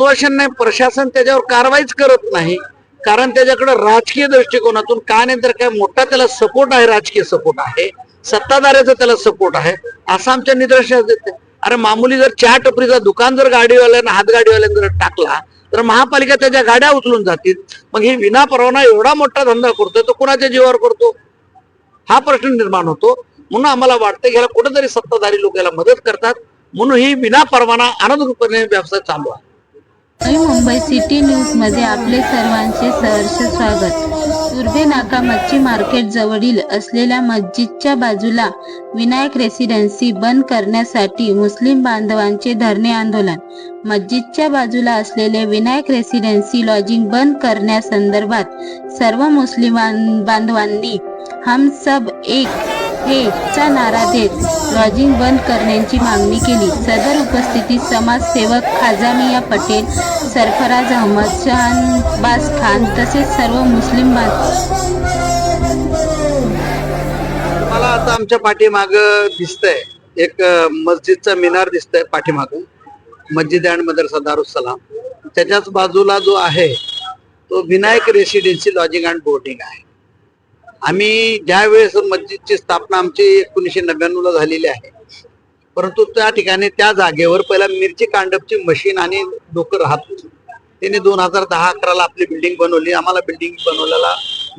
आश्वासन नाही प्रशासन त्याच्यावर कारवाईच करत नाही. कारण त्याच्याकडे राजकीय दृष्टिकोनातून काय नाही तर काय मोठा त्याला सपोर्ट आहे राजकीय सपोर्ट आहे. सत्ताधाऱ्याचा त्याला सपोर्ट आहे. असं आमच्या निदर्शनास येते. अरे मामूली जर चहा टपरीचा दुकान जर गाडीवाल्यानं हातगाडीवाल्यानं जर टाकला तर महापालिका त्याच्या गाड्या उचलून जातील. मग हे विना परवाना एवढा मोठा धंदा करतोय तो कुणाच्या जीवावर करतो? हा प्रश्न निर्माण होतो. म्हणून आम्हाला वाटतं की ह्याला कुठेतरी सत्ताधारी लोक याला मदत करतात. म्हणून ही विना परवाना अनधिकृतपणे व्यवसाय चालू आहे. मुंबई सिटी न्यूजमध्ये आपले सर्वांचे सहर्ष स्वागत. सुर्वे नाका मच्छी मार्केट जवळील असलेल्या मस्जिदच्या बाजूला विनायक रेसिडेन्सी बंद करण्यासाठी मुस्लिम बांधवांचे धरणे आंदोलन. मस्जिदच्या बाजूला असलेले विनायक रेसिडेन्सी लॉजिंग बंद करण्यासंदर्भात सर्व मुस्लिम बांधवांनी हम सब एक हे चा नारा देत लॉजिंग बंद करण्याची मागणी केली. सदर उपस्थितीत समाजसेवक खाजामिया पटेल सरफराज अहमद शहानबाज खान तसेच सर्व मुस्लिम मला आता आमच्या पाठीमाग दिसतंय. एक मस्जिदचा मिनार दिसतंय पाठीमाग. मस्जिद अँड मदरसा दारुसलाम त्याच्याच बाजूला जो आहे तो Vinayak residency lodging and boarding आहे. आम्ही ज्या वेळेस मस्जिदची स्थापना आमची एकोणीसशे नव्याण्णव ला झालेली आहे परंतु त्या ठिकाणी त्या जागेवर पहिला मिरची कांडपची मशीन आणि लोक राहत होती. दोन हजार दहा अकराला आपली बिल्डिंग बनवली. आम्हाला बिल्डिंग बनवल्याला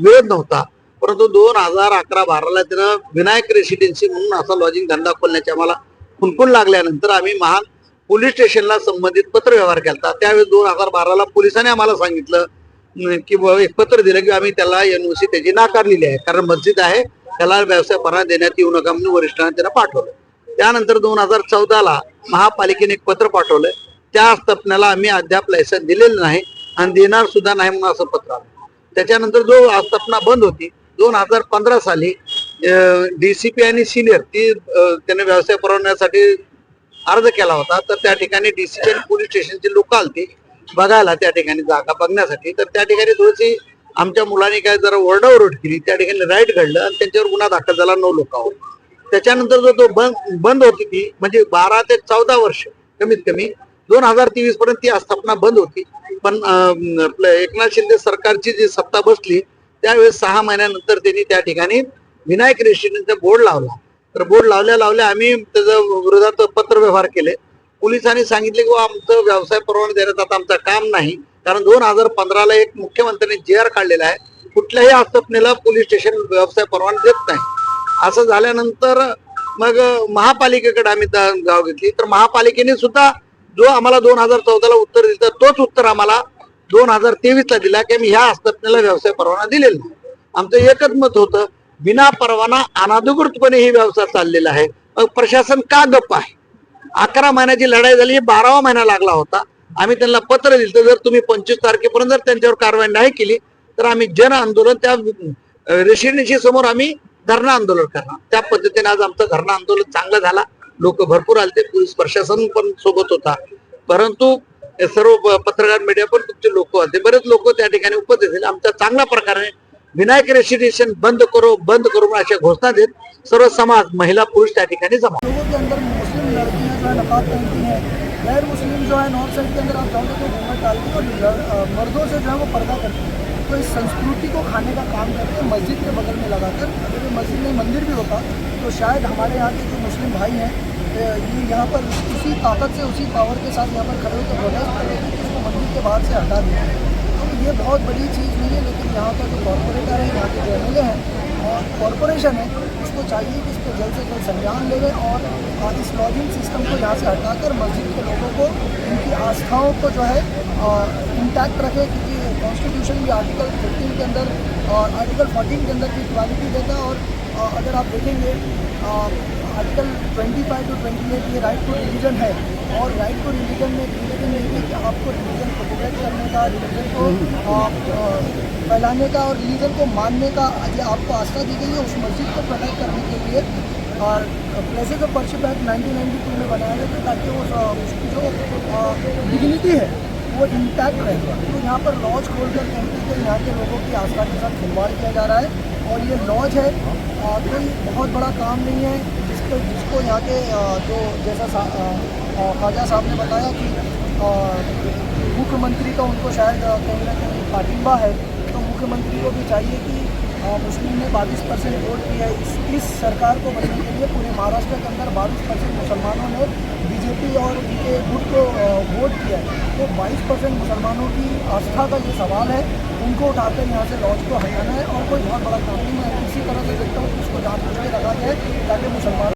वेळ नव्हता परंतु दोन हजार अकरा बाराला त्यानं विनायक रेसिडेन्सी म्हणून असा लॉजिंग धंदा खोलण्याची आम्हाला खुणखुण लागल्यानंतर आम्ही महान पोलीस स्टेशनला संबंधित पत्र व्यवहार केला. त्यावेळेस दोन हजार बाराला पोलिसांनी आम्हाला सांगितलं किंवा की एक पत्र दिलं की आम्ही त्याला एनओसी त्याची नाकारलेली आहे. कारण मस्जिद आहे त्याला व्यवसाय परवाना देण्यात येऊ नका म्हणून वरिष्ठांना त्यांना पाठवलं. त्यानंतर दोन हजार चौदाला महापालिकेने एक पत्र पाठवलं. त्या स्थापनेला आम्ही अद्याप लायसन दिलेलं नाही आणि देणार सुद्धा नाही म्हणून असं पत्र आलं. त्याच्यानंतर जो स्थापना बंद होती दोन हजार पंधरा साली डीसीपी आणि सिनियर ती त्याने व्यवसाय पुरवण्यासाठी अर्ज केला होता. तर त्या ठिकाणी डीसीपी आणि पोलीस स्टेशनची लोक आलती. बघायला त्या ठिकाणी जागा बघण्यासाठी. तर त्या ठिकाणी थोडीशी आमच्या मुलांनी काय जरा ओरडाओरड केली. त्या ठिकाणी राईट घडलं आणि त्यांच्यावर गुन्हा दाखल झाला नऊ लोकांवर त्याच्यानंतर जो तो बंद बंद होती ती म्हणजे बारा ते चौदा वर्ष कमीत कमी दोन हजार तेवीस पर्यंत ती आस्थापना बंद होती. पण आपलं एकनाथ शिंदे सरकारची जी सत्ता बसली त्यावेळेस सहा महिन्यानंतर त्यांनी त्या ठिकाणी विनायक रेस्टॉरंटचा बोर्ड लावला. तर बोर्ड लावल्या लावल्या आम्ही त्याच्या विरोधात पत्र व्यवहार केले. पोलिसांनी सांगितले की बुवा आमचं व्यवसाय परवाना देण्यात आता आमचं काम नाही. कारण दोन हजार पंधराला एक मुख्यमंत्र्यांनी जे आर काढलेला आहे. कुठल्याही आस्थापनेला पोलीस स्टेशन व्यवसाय परवाना देत नाही. असं झाल्यानंतर मग महापालिकेकडे आम्ही गाव घेतली. तर महापालिकेने सुद्धा जो आम्हाला दोन हजार चौदाला उत्तर दिलं तोच उत्तर आम्हाला दोन हजार तेवीसला दिला की आम्ही ह्या आस्थापनेला व्यवसाय परवाना दिलेला नाही. आमचं एकच मत होतं बिना परवाना अनाधिकृतपणे ही व्यवसाय चाललेला आहे. मग प्रशासन का गप्प आहे? अकरा महिन्याची लढाई झाली बारावा महिना लागला होता. आम्ही त्यांना पत्र दिलं जर तुम्ही पंचवीस तारखेपर्यंत जर त्यांच्यावर कारवाई नाही केली तर आम्ही जन आंदोलन त्या रेसिडेन्सी समोर आम्ही धरणं आंदोलन करणार. त्या पद्धतीने आज आमचं धरणं आंदोलन चांगलं झाला. लोक भरपूर आलते पोलीस प्रशासन पण सोबत होता. परंतु सर्व पत्रकार मीडिया पण तुमचे लोक होते बरेच लोक त्या ठिकाणी उपस्थित झाले आमच्या चांगल्या प्रकारे विनायक रेसिडेशन बंद करो बंद करो म्हणून अशा घोषणा देत सर्व समाज महिला पुरुष त्या ठिकाणी जमा. जो है नकाब पहनती हैं। गैर मुस्लिम जो है नॉर्थ साइड के अंदर आप जाओगे तो घूमट डालती हैं और मर्दों से जो है वो पर्दा करती हैं। तो इस संस्कृति को खाने का काम करते हैं मस्जिद के बगल में लगाकर, अगर ये मस्जिद में मंदिर भी होता तो शायद हमारे यहाँ के जो मुस्लिम भाई हैं ये यहाँ पर उसी ताकत से, उसी पावर के साथ यहाँ पर खड़े होकर प्रोटेस्ट कर रहे कि इसको मंदिर के बाहर से हटा दिया तो ये बहुत बड़ी चीज़ नहीं है, लेकिन यहाँ का जो कॉरपोरेटर है, यहाँ के जो एम हैं और कॉरपोरेशन है, उसको चाहिए कि इस पर जल्द से जल्द संज्ञान लेवे और इस लॉजिंग सिस्टम को यहाँ से हटाकर मस्जिद के लोगों को उनकी आस्थाओं को जो है इंटैक्ट रखे, क्योंकि कॉन्स्टिट्यूशन भी आर्टिकल फिफ्टीन के अंदर और आर्टिकल फोर्टीन के अंदर की इक्वालिटी देता है और अगर आप देखेंगे article twenty five to twenty eight ये राइट टू रिलीजन है। और राइट टू रिलीजन में रिलीजन नहीं है कि आपको रिलीजन को प्रोटेक्ट करने का रिलीजन को आ, आ, फैलाने का और रिलीजन को मानने का ये आपको आस्था दी गई है उस मस्जिद को प्रोटेक्ट करने के लिए। और places of worship act nineteen ninety two में बनाया गया था ताकि वो उसकी जो डिग्निटी है वो इंटैक्ट रहे। तो यहाँ पर लॉज खोलकर कहते हैं यहाँ के लोगों की आस्था के साथ खिलवाड़ किया जा रहा है। और ये लॉज है कोई बहुत बड़ा काम नहीं है। जिसको जिसको यहाँ के जो जैसा ख्वाजा साहब ने बताया कि मुख्यमंत्री का उनको शायद कहीं ना कहीं पाटिंबा है तो मुख्यमंत्री को भी चाहिए कि मुस्लिम ने बाईस परसेंट वोट किया है। इस इस सरकार को बनने के लिए पूरे महाराष्ट्र के अंदर बाईस परसेंट मुसलमानों ने बीजेपी और उनके गुट को वोट किया है। तो बाईस परसेंट मुसलमानों की आस्था का ये सवाल है, उनको उठाकर यहाँ से लॉज को हटाना है और कोई बहुत बड़ा काम नहीं है। इसी तरह से देखता हूँ उसको जान के रखा जाए ताकि मुसलमान